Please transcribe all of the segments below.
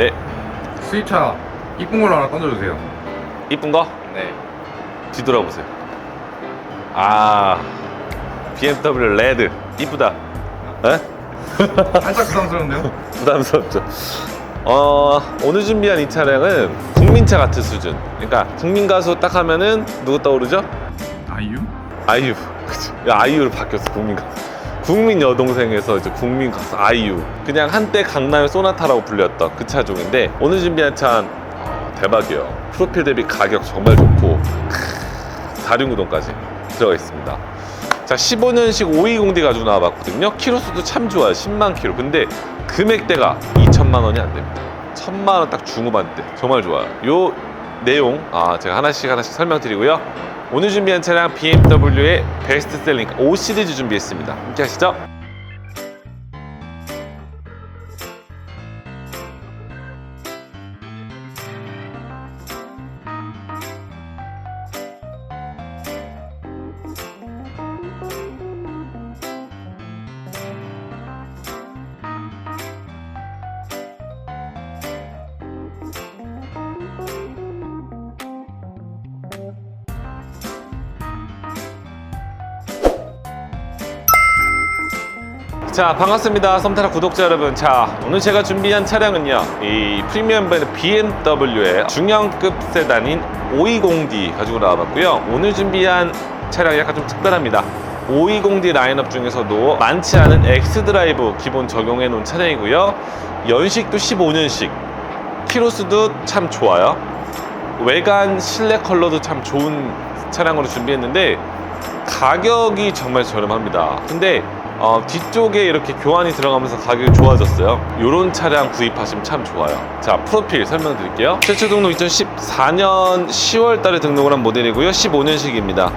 네, 수입차 이쁜 걸로 하나 던져주세요. 이쁜 거 네. 뒤돌아보세요. 아, BMW 레드 이쁘다. 에? 살짝 부담스러운데요? 부담스럽죠. 어, 오늘 준비한 이 차량은 국민차 같은 수준. 그러니까 국민 가수 딱 하면은 누구 떠오르죠? 아이유? 아이유. 그치. 야, 아이유로 바뀌었어, 국민 가수. 국민 여동생에서 이제 국민 가수 아이유. 그냥 한때 강남의 소나타라고 불렸던 그 차종인데 오늘 준비한 차는 어, 대박이에요. 프로필 대비 가격 정말 좋고 4륜구동까지 들어가 있습니다. 자, 15년식 520D 가지고 나와봤거든요. 키로수도 참 좋아요. 10만 키로. 근데 금액대가 2천만 원이 안 됩니다. 천만 원 딱 중후반대. 정말 좋아요. 요 내용 아 제가 하나씩 하나씩 설명드리고요. 오늘 준비한 차량 BMW의 베스트셀링 5 시리즈 준비했습니다. 함께 하시죠. 자 반갑습니다. 썸타라 구독자 여러분. 자 오늘 제가 준비한 차량은요 이 프리미엄 브랜드 BMW의 중형급 세단인 520D 가지고 나와봤고요. 오늘 준비한 차량이 약간 좀 특별합니다. 520D 라인업 중에서도 많지 않은 X드라이브 기본 적용해 놓은 차량이고요. 연식도 15년식. 키로수도 참 좋아요. 외관 실내 컬러도 참 좋은 차량으로 준비했는데 가격이 정말 저렴합니다. 근데 어, 뒤쪽에 이렇게 교환이 들어가면서 가격이 좋아졌어요. 이런 차량 구입하시면 참 좋아요. 자, 프로필 설명드릴게요. 최초 등록 2014년 10월 달에 등록을 한 모델이고요. 15년식입니다.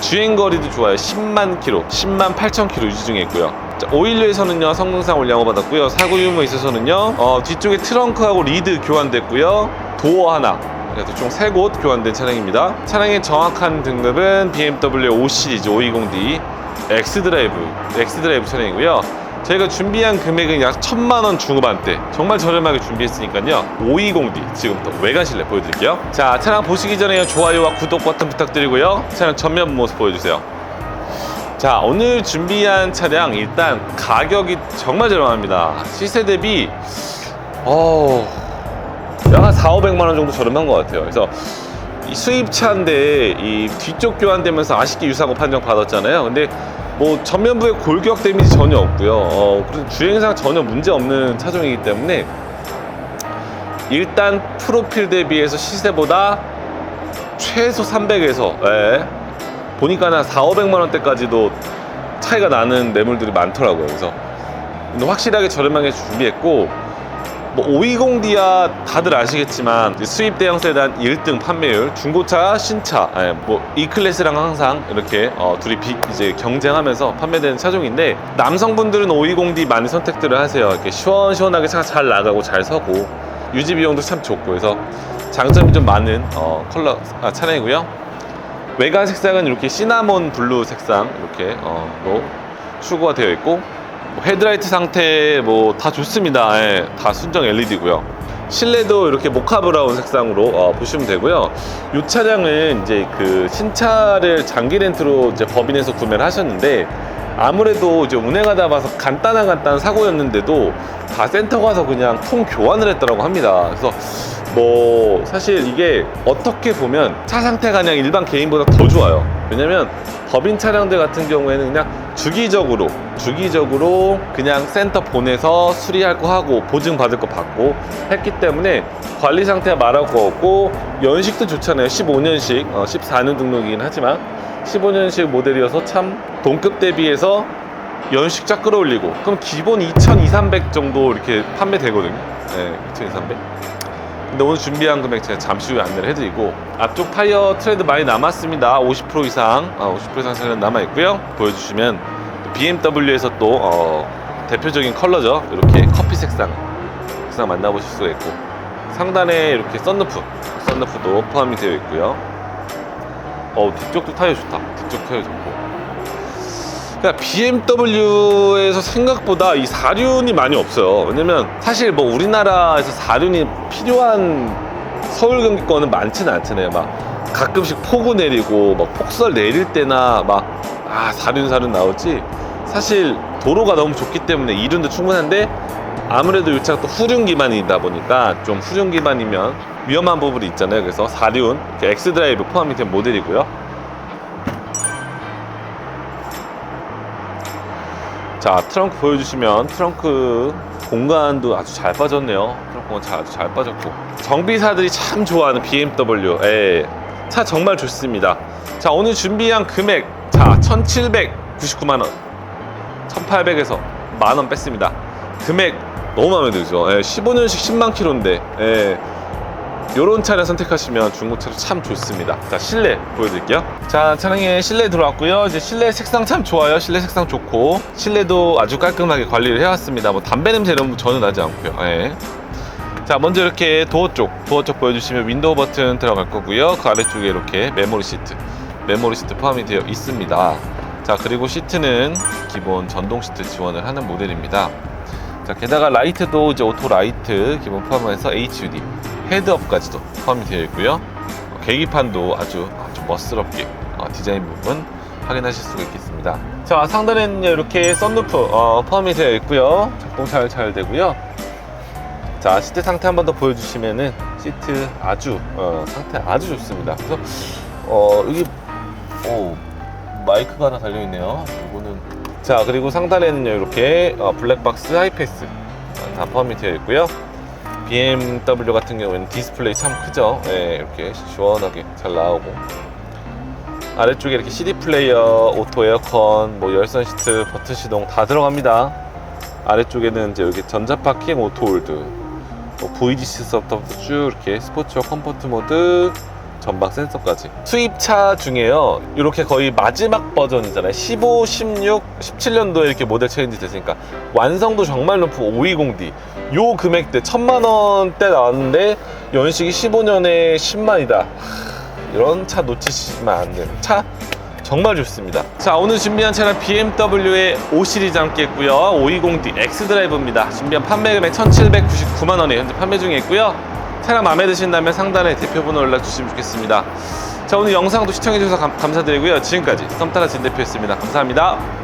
주행거리도 좋아요. 10만 킬로, 10만 8천 킬로 유지 중에 있고요. 자, 오일류에서는요, 성능상 올량호 받았고요. 사고 유무에 있어서는요, 어, 뒤쪽에 트렁크하고 리드 교환됐고요. 도어 하나, 그래서 총 3곳 교환된 차량입니다. 차량의 정확한 등급은 BMW 5 시리즈 520D X드라이브, X드라이브 차량이고요. 저희가 준비한 금액은 약 천만 원 중후반대. 정말 저렴하게 준비했으니까요. 520D 지금부터 외관 실내 보여드릴게요. 자, 차량 보시기 전에 좋아요와 구독 버튼 부탁드리고요. 차량 전면 모습 보여주세요. 자, 오늘 준비한 차량 일단 가격이 정말 저렴합니다. 시세 대비 어 약한 4, 500만 원 정도 저렴한 것 같아요. 그래서 이 수입차인데 이 뒤쪽 교환되면서 아쉽게 유사고 판정 받았잖아요. 근데 뭐 전면부에 골격 데미지 전혀 없고요. 어, 주행상 전혀 문제 없는 차종이기 때문에 일단 프로필 대비해서 시세보다 최소 300에서 예, 보니까 한 4, 500만 원대까지도 차이가 나는 매물들이 많더라고요. 그래서 확실하게 저렴하게 준비했고 뭐 520D야 다들 아시겠지만 수입 대형 세단 1등 판매율, 중고차, 신차, 예, 뭐 E 클래스랑 항상 이렇게 어, 둘이 비, 이제 경쟁하면서 판매되는 차종인데 남성분들은 520D 많이 선택들을 하세요. 이렇게 시원시원하게 차가 잘 나가고 잘 서고 유지 비용도 참 좋고 그래서 장점이 좀 많은 어, 컬러 아, 차량이고요. 외관 색상은 이렇게 시나몬 블루 색상 이렇게 어, 로 추구가 되어 있고 뭐 헤드라이트 상태 뭐 다 좋습니다. 예, 다 순정 LED고요. 실내도 이렇게 모카 브라운 색상으로 어, 보시면 되고요. 이 차량은 이제 그 신차를 장기 렌트로 이제 법인에서 구매를 하셨는데 아무래도 이제 운행하다 봐서 간단한 간단한 사고였는데도 다 센터 가서 그냥 통 교환을 했더라고 합니다. 그래서 뭐 사실 이게 어떻게 보면 차 상태가 그냥 일반 개인보다 더 좋아요. 왜냐면 법인 차량들 같은 경우에는 그냥 주기적으로 주기적으로 그냥 센터 보내서 수리할 거 하고 보증 받을 거 받고 했기 때문에 관리 상태가 말할 거 없고 연식도 좋잖아요. 15년식, 어, 14년 등록이긴 하지만 15년식 모델이어서 참 동급 대비해서 연식 쫙 끌어올리고 그럼 기본 2,200, 300 정도 이렇게 판매되거든요. 네, 2,200. 근데 오늘 준비한 금액 제가 잠시 후에 안내를 해드리고 앞쪽 타이어 트레드 많이 남았습니다. 50% 이상 어, 50% 이상 차량 남아 있고요. 보여주시면 BMW에서 또 어, 대표적인 컬러죠. 이렇게 커피 색상 색상 만나보실 수가 있고 상단에 이렇게 썬루프 썬루프도 포함이 되어 있고요. 어 뒤쪽도 타이어 좋다. 뒤쪽 타이어 좋고 그러니까 BMW에서 생각보다 이 사륜이 많이 없어요. 왜냐면 사실 뭐 우리나라에서 사륜이 필요한 서울 경기권은 많지는 않잖아요. 막 가끔씩 폭우 내리고 막 폭설 내릴 때나 막아 사륜 사륜 나오지. 사실 도로가 너무 좋기 때문에 이륜도 충분한데 아무래도 이 차가 또 후륜 기반이다 보니까 좀 후륜 기반이면 위험한 부분이 있잖아요. 그래서 사륜 이렇게 엑스 드라이브 포함이 된 모델이고요. 자 트렁크 보여주시면 트렁크 공간도 아주 잘 빠졌네요. 트렁크 공간 잘, 아주 잘 빠졌고. 정비사들이 참 좋아하는 BMW 예, 차 정말 좋습니다. 자 오늘 준비한 금액. 자 1799만원. 1800에서 만원 뺐습니다. 금액 너무 마음에 들죠? 예, 15년식 10만 킬로인데. 예, 요런 차를 선택하시면 중고차로 참 좋습니다. 자, 실내 보여드릴게요. 자, 차량에 실내 들어왔고요. 이제 실내 색상 참 좋아요. 실내 색상 좋고. 실내도 아주 깔끔하게 관리를 해왔습니다. 뭐 담배 냄새 이런 거 전혀 나지 않고요. 예. 자, 먼저 이렇게 도어 쪽, 도어 쪽 보여주시면 윈도우 버튼 들어갈 거고요. 그 아래쪽에 이렇게 메모리 시트, 메모리 시트 포함이 되어 있습니다. 자, 그리고 시트는 기본 전동 시트 지원을 하는 모델입니다. 자, 게다가 라이트도 이제 오토 라이트 기본 포함해서 HUD 헤드업까지도 포함이 되어 있고요. 어, 계기판도 아주 아주 멋스럽게 어, 디자인 부분 확인하실 수가 있겠습니다. 자, 상단에는 이렇게 썬루프 어, 포함이 되어 있고요. 작동 잘 잘 되고요. 자, 시트 상태 한번 더 보여주시면은 시트 아주 어, 상태 아주 좋습니다. 그래서 어, 여기 오 마이크가 하나 달려 있네요. 이거는 자 그리고 상단에는 이렇게 어, 블랙박스 하이패스 어, 다 포함이 되어 있고요. BMW 같은 경우에는 디스플레이 참 크죠. 예, 이렇게 시원하게 잘 나오고 아래쪽에 이렇게 CD 플레이어, 오토 에어컨, 뭐 열선 시트, 버튼 시동 다 들어갑니다. 아래쪽에는 이제 여기 전자 파킹, 오토 홀드, 뭐 VGC 서부터 쭉 이렇게 스포츠와 컴포트 모드, 전방 센서까지. 수입차 중에요. 이렇게 거의 마지막 버전이잖아요. 15, 16, 17년도에 이렇게 모델 체인지 됐으니까 완성도 정말 높은 520D. 요 금액대 천만 원대 나왔는데 연식이 15년에 10만이다. 이런 차 놓치시면 안 돼요. 차 정말 좋습니다. 자, 오늘 준비한 차는 BMW의 5 시리즈 함께 했고요. 520D X 드라이브입니다. 준비한 판매 금액 1,799만 원에 현재 판매 중에 있고요. 차량 마음에 드신다면 상단에 대표번호 연락 주시면 좋겠습니다. 자, 오늘 영상도 시청해 주셔서 감, 감사드리고요. 지금까지 썸타라 진 대표였습니다. 감사합니다.